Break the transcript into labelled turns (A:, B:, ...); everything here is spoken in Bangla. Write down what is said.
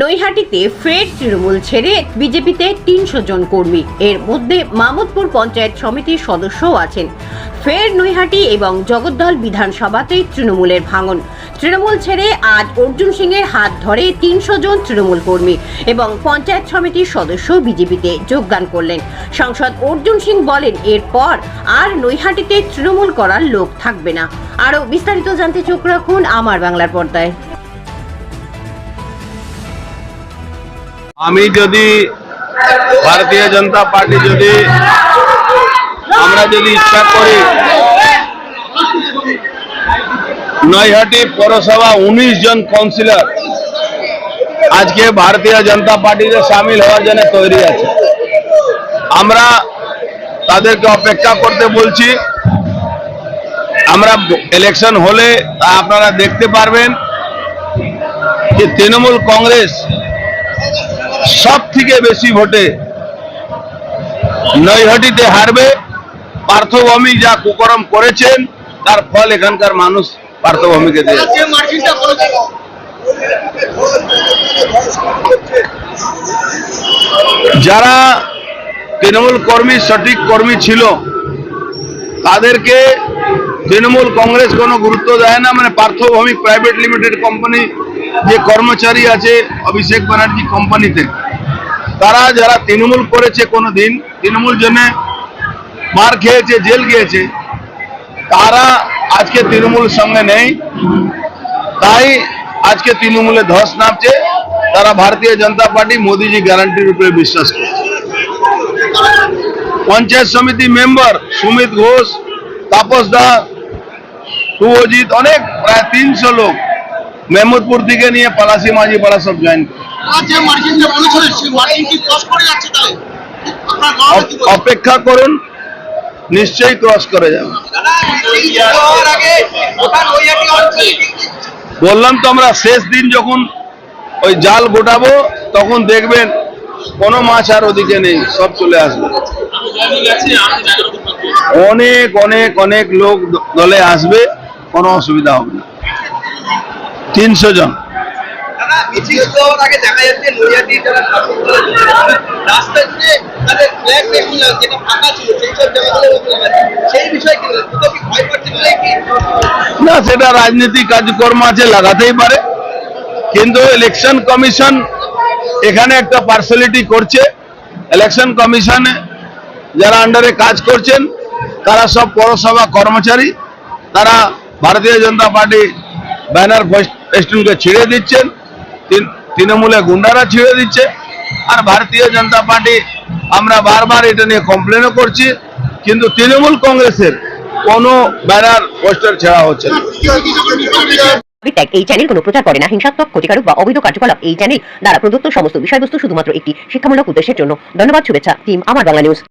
A: নৈহাটিতে ফের তৃণমূল ছেড়ে বিজেপিতে তিনশো জন কর্মী। এর মধ্যে মামুদপুর পঞ্চায়েত সমিতির সদস্যও আছেন। ফের নৈহাটি এবং জগদ্দল বিধানসভাতে তৃণমূলের ভাঙন। তৃণমূল ছেড়ে আজ অর্জুন সিং এর হাত ধরে তিনশো জন তৃণমূল কর্মী এবং পঞ্চায়েত সমিতির সদস্য বিজেপিতে যোগদান করলেন। সাংসদ অর্জুন সিং বলেন, এরপর আর নৈহাটিতে তৃণমূল করার লোক থাকবে না। আরও বিস্তারিত জানতে চোখ রাখুন আমার বাংলার পর্দায়।
B: আমি যদি ভারতীয় জনতা পার্টি যদি আমরা যদি ইচ্ছা করি, নৈহাটি পৌরসভা উনিশ জন কাউন্সিলর আজকে ভারতীয় জনতা পার্টিতে সামিল হওয়ার জন্য তৈরি আছে। আমরা তাদেরকে অপেক্ষা করতে বলছি, আমরা ইলেকশন হলে তা আপনারা দেখতে পারবেন যে তৃণমূল কংগ্রেস সব থেকে বেশি ভোটে নৈহাটিতে হারবে। পার্থভূমি যা কুকরম করেছেন তার ফল এখানকার মানুষ পার্থভূমিকে দিয়েছে যারা তৃণমূল কর্মী সঠিক কর্মী ছিল তাদেরকে তৃণমূল কংগ্রেস কোনো গুরুত্ব দেয় না মানে পার্থভৌমিক প্রাইভেট লিমিটেড কোম্পানি যে কর্মচারী আছে অভিষেক ব্যানার্জি কোম্পানিতে, তারা যারা তৃণমূল করেছে কোনো দিন তৃণমূল জন্য মার খেয়েছে, জেল গিয়েছে, তারা আজকে তৃণমূল সঙ্গে নেই। তাই আজকে তৃণমূলে ধস নামছে, তারা ভারতীয় জনতা পার্টি মোদিজি গ্যারান্টির উপরে বিশ্বাস করছে। পঞ্চায়েত সমিতি মেম্বার সুমিত ঘোষ, তাপস দা শুভজিৎ অনেক প্রায় তিনশো লোক। মেহমুদপুর থেকে নিয়ে পলাশি মাঝি পাড়া সব জয়েন
C: বলছে?
B: অপেক্ষা করুন নিশ্চয়ই ক্রস করে যাবে। বললাম তো আমরা শেষ দিন যখন ওই জাল গোটাবো তখন দেখবেন কোনো মাছ আর ওদিকে নেই সব চলে আসবে। অনেক অনেক অনেক লোক দলে আসবে। কোনো অসুবিধা হবে না। তিনশো জন? না সেটা রাজনীতি কাজকর্ম আছে লাগাতেই পারে। কিন্তু ইলেকশন কমিশন এখানে একটা পার্সোনালিটি করছে। ইলেকশন কমিশনে যারা আন্ডারে কাজ করছেন তারা সব পৌরসভা কর্মচারী তারা ভারতীয় জনতা পার্টি ব্যানার ফেস্টুনকে ছিঁড়ে দিচ্ছেন। তৃণমূলে গুন্ডারা ছিঁড়ে দিচ্ছে। আর ভারতীয় জনতা পার্টি, আমরা বারবার এটা নিয়ে কমপ্লেনও করছি, কিন্তু তৃণমূল কংগ্রেসের কোনো ব্যানার পোস্টার ছেড়া হচ্ছে
D: এই চ্যানেল কোনো প্রচার করে না, হিংসাত্মক, ক্ষতিকারক বা অবৈধ কার্যকলাপ, এই চ্যানেল দ্বারা প্রদত্ত সমস্ত বিষয়বস্তু শুধুমাত্র একটি শিক্ষামূলক উদ্দেশ্যের জন্য। ধন্যবাদ, শুভেচ্ছা টিম আমার বাংলা নিউজ